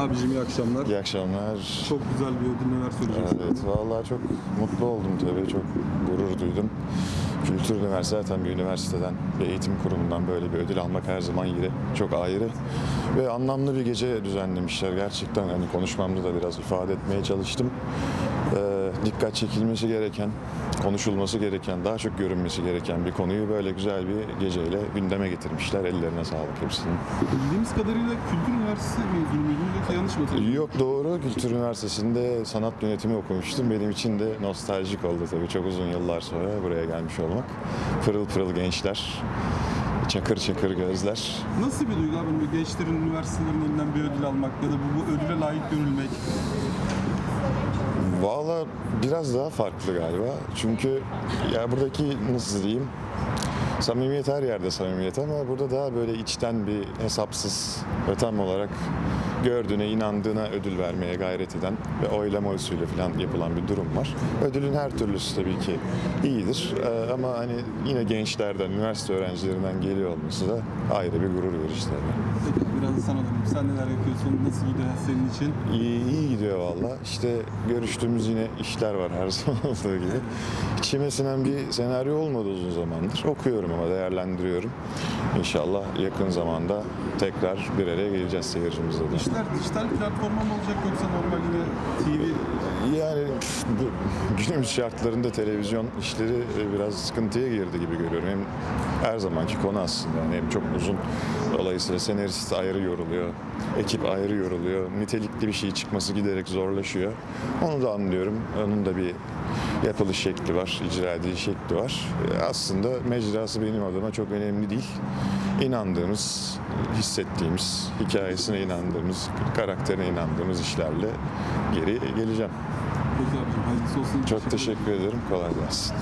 Abicim iyi akşamlar. İyi akşamlar. Çok güzel bir ödül neler söyleyeceksiniz? Evet, vallahi çok mutlu oldum tabii, çok gurur duydum. Kültür Üniversitesi zaten bir üniversiteden, bir eğitim kurumundan böyle bir ödül almak her zaman yeri çok ayrı. Ve anlamlı bir gece düzenlemişler gerçekten. Hani konuşmamda da biraz ifade etmeye çalıştım. Ee, dikkat çekilmesi gereken, konuşulması gereken, daha çok görünmesi gereken bir konuyu böyle güzel bir geceyle gündeme getirmişler. Ellerine sağlık hepsinin. Bildiğimiz kadarıyla Kültür Üniversitesi mezunu muydunuz yoksa yanlış mı hatırlıyorum? Yok doğru. Kültür Üniversitesi'nde sanat yönetimi okumuştum. Benim için de nostaljik oldu tabii. Çok uzun yıllar sonra buraya gelmiş olmak. Pırıl pırıl gençler, çakır çakır gözler. Nasıl bir duygu abi gençlerin üniversitelerin elinden bir ödül almak ya da bu, bu ödüle layık görülmek? Biraz daha farklı galiba. Çünkü ya buradaki nasıl diyeyim samimiyet her yerde samimiyet ama burada daha böyle içten bir hesapsız ve tam olarak gördüğüne, inandığına ödül vermeye gayret eden ve oylama usulü falan yapılan bir durum var. Ödülün her türlüsü tabii ki iyidir Ee, ama hani yine gençlerden, üniversite öğrencilerinden geliyor olması da ayrı bir gurur verici tabii. Peki biraz sana döneyim. Sen neler yapıyorsun? Nasıl gidiyor senin için? İyi, iyi gidiyor valla. İşte görüştüğümüz yine işler var her zaman olduğu gibi. İçime sinen bir senaryo olmadı uzun zamandır. Okuyorum ama değerlendiriyorum. İnşallah yakın zamanda tekrar bir araya geleceğiz seyircimizle de. İşler dijital platforma mı olacak yoksa normal yine TV? Yani bu günümüz şartlarında televizyon işleri e, biraz sıkıntıya girdi gibi görüyorum. Hem her zamanki konu aslında. Yani hem çok uzun. Dolayısıyla senarist ayrı yoruluyor. Ekip ayrı yoruluyor. Nitelikli bir şey çıkması giderek zorlaşıyor. Onu da anlıyorum. Onun da bir yapılış şekli var, icra ediliş şekli var. E, Aslında mecrası benim adıma çok önemli değil. İnandığımız, hissettiğimiz, hikayesine inandığımız, karakterine inandığımız işlerle geri geleceğim. Peki abicim hayırlısı olsun. Çok teşekkür ederim. Kolay gelsin.